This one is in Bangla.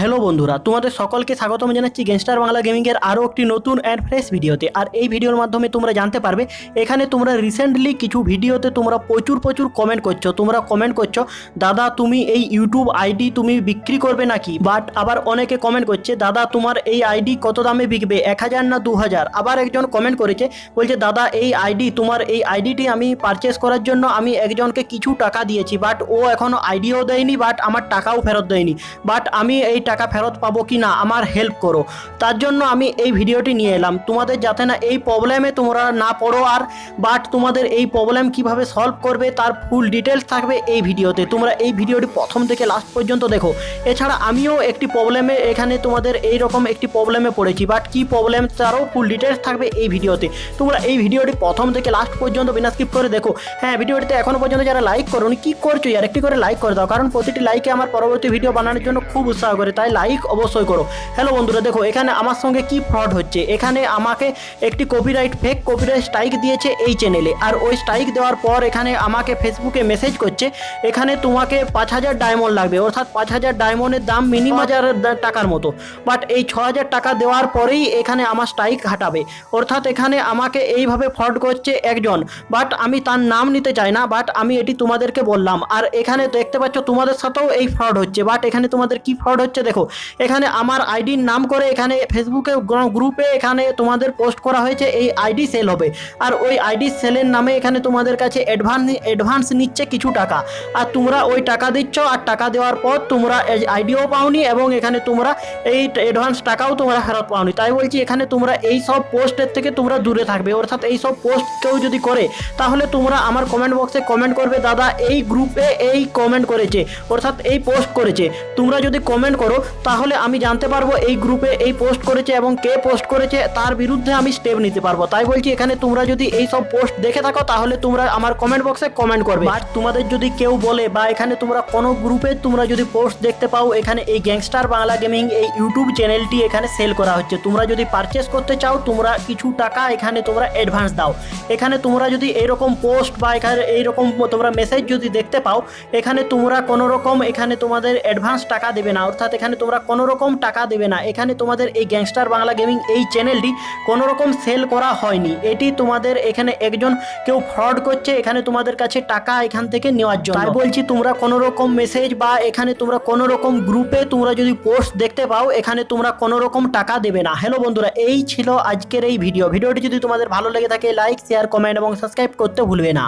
হ্যালো বন্ধুরা, তোমাদের সকলকে স্বাগতম জানাচ্ছি গ্যাংস্টার বাংলা গেমিংয়ের আরও একটি নতুন অ্যান্ড ফ্রেশ ভিডিওতে। আর এই ভিডিওর মাধ্যমে তোমরা জানতে পারবে, এখানে তোমরা রিসেন্টলি কিছু ভিডিওতে তোমরা প্রচুর প্রচুর কমেন্ট করছ। তোমরা কমেন্ট করছ, দাদা, তুমি এই ইউটিউব আইডি তুমি বিক্রি করবে নাকি? বাট আবার অনেকে কমেন্ট করছে, দাদা, তোমার এই আইডি কত দামে বিকবে? এক হাজার না দু হাজার? আবার একজন কমেন্ট করেছে, বলছে, দাদা, এই আইডি তোমার এই আইডিটি আমি পারচেস করার জন্য আমি একজনকে কিছু টাকা দিয়েছি বাট ও এখনও আইডিও দেয়নি বাট আমার টাকাও ফেরত দেয়নি। বাট আমি এই টাকা ফেরত পাবো কি না, আমার হেল্প করো। তার জন্য আমি এই ভিডিওটি নিয়ে এলাম। তোমাদের যাতে না এই প্রবলেমে তোমরা না পড়ো আর বাট তোমাদের এই প্রবলেম কীভাবে সলভ করবে তার ফুল ডিটেলস থাকবে এই ভিডিওতে। তোমরা এই ভিডিওটি প্রথম থেকে লাস্ট পর্যন্ত দেখো। এছাড়া আমিও একটি প্রবলেমে এখানে তোমাদের এই রকম একটি প্রবলেমে পড়েছি বাট কি প্রবলেম তারও ফুল ডিটেলস থাকবে এই ভিডিওতে। তোমরা এই ভিডিওটি প্রথম থেকে লাস্ট পর্যন্ত বিনা স্কিপ করে দেখো। হ্যাঁ ভিডিওটিতে এখনও পর্যন্ত যারা লাইক করোনি, কি করছ? আর একটি করে লাইক করে দাও, কারণ প্রতিটি লাইকে আমার পরবর্তী ভিডিও বানানোর জন্য খুব উৎসাহ করে তাই লাইক অবশ্যই করো। হ্যালো বন্ধুরা, দেখো, এখানে আমার সঙ্গে কি ফ্রড হচ্ছে? এখানে আমাকে একটি কপিরাইট ফেক কপিরাইট স্ট্রাইক দিয়েছে এই চ্যানেলে আর ওই স্ট্রাইক দেওয়ার পর এখানে আমাকে ফেসবুকে মেসেজ করছে, এখানে তোমাকে পাঁচ হাজার ডায়মন্ড লাগবে। অর্থাৎ পাঁচ হাজার ডায়মন্ডের দাম মিনিমাম হাজার টাকার মতো। বাট এই ছ হাজার টাকা দেওয়ার পরেই এখানে আমার স্ট্রাইক হাঁটাবে অর্থাৎ এখানে আমাকে এইভাবে ফ্রড করছে একজন। বাট আমি তার নাম নিতে চাই না বাট আমি এটি তোমাদেরকে বললাম। আর এখানে দেখতে পাচ্ছ, তোমাদের সাথেও এই ফ্রড হচ্ছে। বাট এখানে তোমাদের কি ফ্রড হচ্ছে দেখো, এখানে আমার আইডির নাম করে এখানে ফেসবুকে গ্রুপে এখানে তোমাদের পোস্ট করা হয়েছে, এই আইডি সেল হবে। আর ওই আইডি সেলের নামে এখানে তোমাদের কাছে অ্যাডভান্স অ্যাডভান্স নিচ্ছে কিছু টাকা। আর তোমরা ওই টাকা দিচ্ছ, আর টাকা দেওয়ার পর তোমরা আইডিও পাওনি এবং এখানে তোমরা এই অ্যাডভান্স টাকাও তোমরা ফেরত পাওনি। তাই বলছি, এখানে তোমরা এই সব পোস্টের থেকে তোমরা দূরে থাকবে। অর্থাৎ এই সব পোস্ট কেউ যদি করে, তাহলে তোমরা আমার কমেন্ট বক্সে কমেন্ট করবে, দাদা, এই গ্রুপে এই কমেন্ট করেছে। অর্থাৎ এই পোস্ট করেছে। তোমরা যদি কমেন্ট করো তাহলে আমি জানতে পারব এই গ্রুপে এই পোস্ট করেছে এবং কে পোস্ট করেছে, তার বিরুদ্ধে আমি স্টেপ নিতে পারব। তাই বলছি, এখানে তোমরা যদি এই সব পোস্ট দেখে থাকো, তাহলে তোমরা আমার কমেন্ট বক্সে কমেন্ট করবে। আর তোমাদের যদি কেউ বলে বা এখানে তোমরা কোনো গ্রুপে তোমরা যদি পোস্ট দেখতে পাও, এখানে এই গ্যাংস্টার বাংলা গেমিং এই ইউটিউব চ্যানেলটি এখানে সেল করা হচ্ছে। তোমরা যদি পারচেস করতে চাও, তোমরা কিছু টাকা এখানে তোমরা অ্যাডভান্স দাও। এখানে তোমরা যদি এইরকম পোস্ট বা এখানে এইরকম তোমরা মেসেজ যদি দেখতে পাও, এখানে তোমরা কোনো রকম এখানে তোমাদের অ্যাডভান্স টাকা দেবে না। অর্থাৎ এখানে তোমরা কোনো রকম টাকা দেবে না। এখানে তোমাদের এই গ্যাংস্টার বাংলা গেমিং এই চ্যানেলটি কোনো রকম সেল করা হয়নি। এটি তোমাদের এখানে একজন কেউ ফ্রড করছে, এখানে তোমাদের কাছে টাকা এখান থেকে নেওয়ার জন্য। তাই বলছি, তোমরা কোনো রকম মেসেজ বা এখানে তোমরা কোনো রকম গ্রুপে তোমরা যদি পোস্ট দেখতে পাও, এখানে তোমরা কোনো রকম টাকা দেবে না। হ্যালো বন্ধুরা, এই ছিল আজকের এই ভিডিও ভিডিওটি যদি তোমাদের ভালো লেগে থাকে লাইক শেয়ার কমেন্ট এবং সাবস্ক্রাইব করতে ভুলবে না।